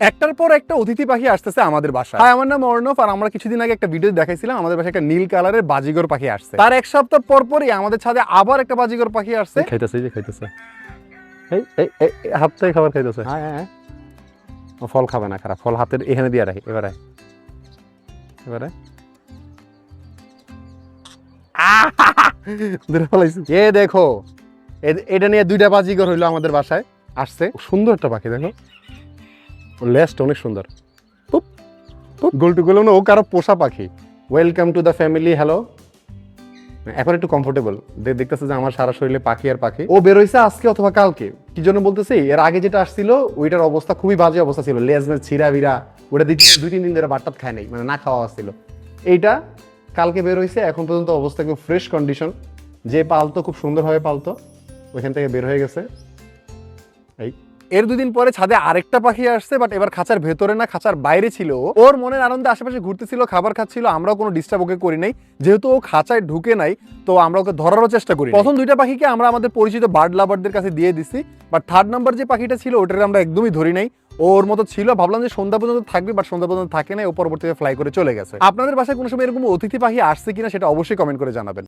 একটার পর একটা অতিথি পাখি আসতেছে আমাদের বাসায়। হাই আমার নাম অর্ণব আর আমরা কিছুদিন আগে একটা ভিডিও দেখাইছিলাম আমাদের বাসায় একটা নীল কালারের বাজিগর পাখি আসছে। তার এক সপ্তাহ পর পরই আমাদের ছাদে আবার একটা বাজিগর পাখি আসছে। খাইতেছে যে খাইতেছে। এই এই এই এই খাবার খাইতেছে। হ্যাঁ হ্যাঁ ও ফল খাবে না খারাপ। ফল হাতের এখানে দিয়ে রাখি এবারে। এবারে। এ দেখো এটা নিয়ে দুইটা বাজিগর হইল আমাদের বাসায় আসছে। সুন্দর একটা পাখি দেখো। লেজটা অনেক সুন্দর। গোলটু গোল ও কারও পোষা পাখি। Welcome to the family hello এখন একটু কমফোর্টেবল দেখতেছে যে আমার সারা শরীরে পাখি আর পাখি। ও বেরোইছে আজকে অথবা কালকে। কি জন্য বলতেছি এর আগে যেটা আসছিল ওইটার অবস্থা খুবই বাজে অবস্থা ছিল। লেজ মেজ ছিঁড়া বিরা ওটা দুই তিন দিন ধরে বাট্টাত খায় নাই মানে না খাওয়া ছিল এইটা কালকে বের হয়েছে এখন পর্যন্ত অবস্থা খুব ফ্রেশ কন্ডিশন যে পালতো খুব সুন্দরভাবে পালতো ওইখান থেকে বের হয়ে গেছে। এই। এর দুদিন পরে ছাদে আরেকটা পাখি আসছে বাট এবার খাঁচার ভেতরে না, খাঁচার বাইরে ছিল ওর মনের আনন্দে আশেপাশে ঘুরতেছিল, খাবার খাচ্ছিল, আমরাও কোনো ডিস্টার্ব ওকে করি নাই। যেহেতু ও খাঁচায় ঢুকে নাই, তো আমরা ওকে ধরারও চেষ্টা করি প্রথম দুইটা পাখিকে আমরা আমাদের পরিচিত বার্ড লাভারদের কাছে দিয়ে দিছি বাট থার্ড নাম্বার যে পাখিটা ছিল, ওটাকে আমরা একদমই ধরি নাই। ওর মতো ছিল, ভাবলাম যে সন্ধ্যা পর্যন্ত থাকবে বাট সন্ধ্যা পর্যন্ত থাকে না ও পরবর্তীতে ফ্লাই করে চলে গেছে। আপনাদের বাসায় কোনো সময় এরকম অতিথি পাখি আসছে কিনা, সেটা অবশ্যই কমেন্ট করে জানাবেন।